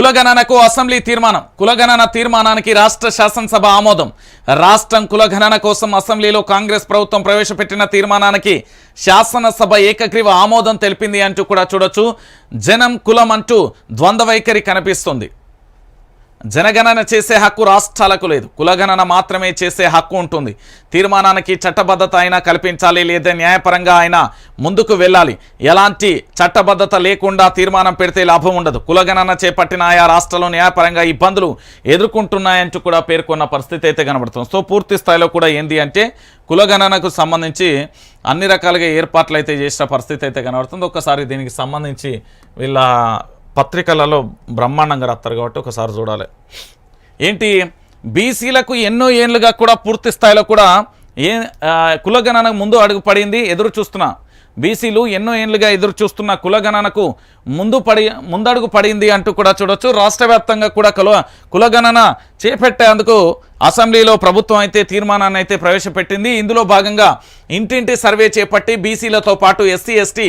కులగణనకు assembly తీర్మానం. కులగణన తీర్మానానికి రాష్ట్ర శాసనసభ ఆమోదం. రాష్ట్రం కులగణన కోసం అసెంబ్లీలో కాంగ్రెస్ ప్రభుత్వం ప్రవేశపెట్టిన తీర్మానానికి శాసనసభ ఏకగ్రీవ ఆమోదం తెలిపింది అంటూ కూడా చూడొచ్చు. జనం కులం అంటూ ద్వంద్వ వైఖరి కనిపిస్తుంది. జనగణన చేసే హక్కు రాష్ట్రాలకు లేదు. కులగణన మాత్రమే చేసే హక్కు ఉంటుంది. తీర్మానానికి చట్టబద్ధత అయినా కల్పించాలి లేదా న్యాయపరంగా అయినా ముందుకు వెళ్ళాలి. ఎలాంటి చట్టబద్ధత లేకుండా తీర్మానం పెడితే లాభం ఉండదు. కులగణన చేపట్టిన ఆయా రాష్ట్రాలు న్యాయపరంగా ఇబ్బందులు ఎదుర్కొంటున్నాయంటూ కూడా పేర్కొన్న పరిస్థితి అయితే కనబడుతుంది. సో పూర్తి స్థాయిలో కూడా ఏంది అంటే కులగణనకు సంబంధించి అన్ని రకాలుగా ఏర్పాట్లు అయితే చేసిన పరిస్థితి అయితే కనబడుతుంది. ఒకసారి దీనికి సంబంధించి వీళ్ళ పత్రికలలో బ్రహ్మాండంగా రాస్తారు కాబట్టి ఒకసారి చూడాలి. ఏంటి? బీసీలకు ఎన్నో ఏళ్ళుగా కూడా పూర్తి స్థాయిలో కూడా ఏ కులగణనకు ముందు అడుగు పడింది ఎదురు చూస్తున్నా. బీసీలు ఎన్నో ఏళ్ళుగా ఎదురు చూస్తున్న కులగణనకు ముందు పడి ముందడుగు పడింది అంటూ కూడా చూడొచ్చు. రాష్ట్ర వ్యాప్తంగా కూడా కుల కులగణన చేపట్టేందుకు అసెంబ్లీలో ప్రభుత్వం అయితే తీర్మానాన్ని అయితే ప్రవేశపెట్టింది. ఇందులో భాగంగా ఇంటింటి సర్వే చేపట్టి బీసీలతో పాటు ఎస్సీ ఎస్టీ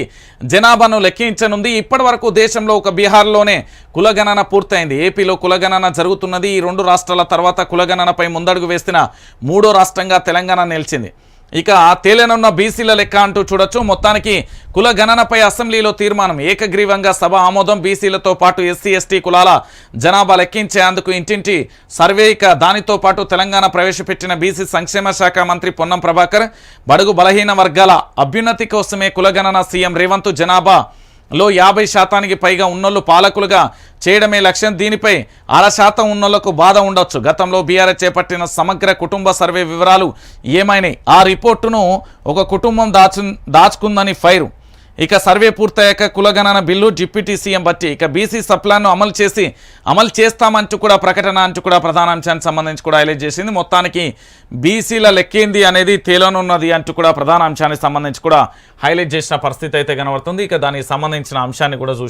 జనాభాను లెక్కించనుంది. ఇప్పటి వరకు దేశంలో ఒక బీహార్లోనే కులగణన పూర్తయింది. ఏపీలో కులగణన జరుగుతున్నది. ఈ రెండు రాష్ట్రాల తర్వాత కులగణనపై ముందడుగు వేసిన మూడో రాష్ట్రంగా తెలంగాణ నిలిచింది. ఇక తేలనున్న బీసీల లెక్క అంటూ చూడొచ్చు. మొత్తానికి కుల గణనపై అసెంబ్లీలో తీర్మానం ఏకగ్రీవంగా సభ ఆమోదం. బీసీలతో పాటు ఎస్సీ ఎస్టీ కులాల జనాభా లెక్కించేందుకు ఇంటింటి సర్వే ఇక దానితో పాటు తెలంగాణ ప్రవేశపెట్టిన బీసీ సంక్షేమ శాఖ మంత్రి పొన్నం ప్రభాకర్ బడుగు బలహీన వర్గాల అభ్యున్నతి కోసమే కులగణన సీఎం రేవంత్ జనాభా లో యాభై శాతానికి పైగా ఉన్నోళ్ళు పాలకులుగా చేయడమే లక్ష్యం. దీనిపై అర శాతం ఉన్నోళ్ళకు బాధ ఉండొచ్చు. గతంలో బీఆర్ఎస్ చేపట్టిన సమగ్ర కుటుంబ సర్వే వివరాలు ఏమైనాయి? ఆ రిపోర్టును ఒక కుటుంబం దాచు దాచుకుందని ఫైరు. ఇక సర్వే పూర్తయ్యాక కులగణన బిల్లు డిప్యూటీ సీఎం బట్టి. ఇక బీసీ సప్లాన్ను అమలు చేసి అమలు చేస్తామంటూ కూడా ప్రకటన అంటూ కూడా ప్రధాన అంశానికి సంబంధించి కూడా హైలైట్ చేసింది. మొత్తానికి బీసీల లెక్కింది అనేది తేలనున్నది అంటూ కూడా ప్రధాన అంశానికి సంబంధించి కూడా హైలైట్ చేసిన పరిస్థితి అయితే కనబడుతుంది. ఇక దానికి సంబంధించిన అంశాన్ని కూడా చూసి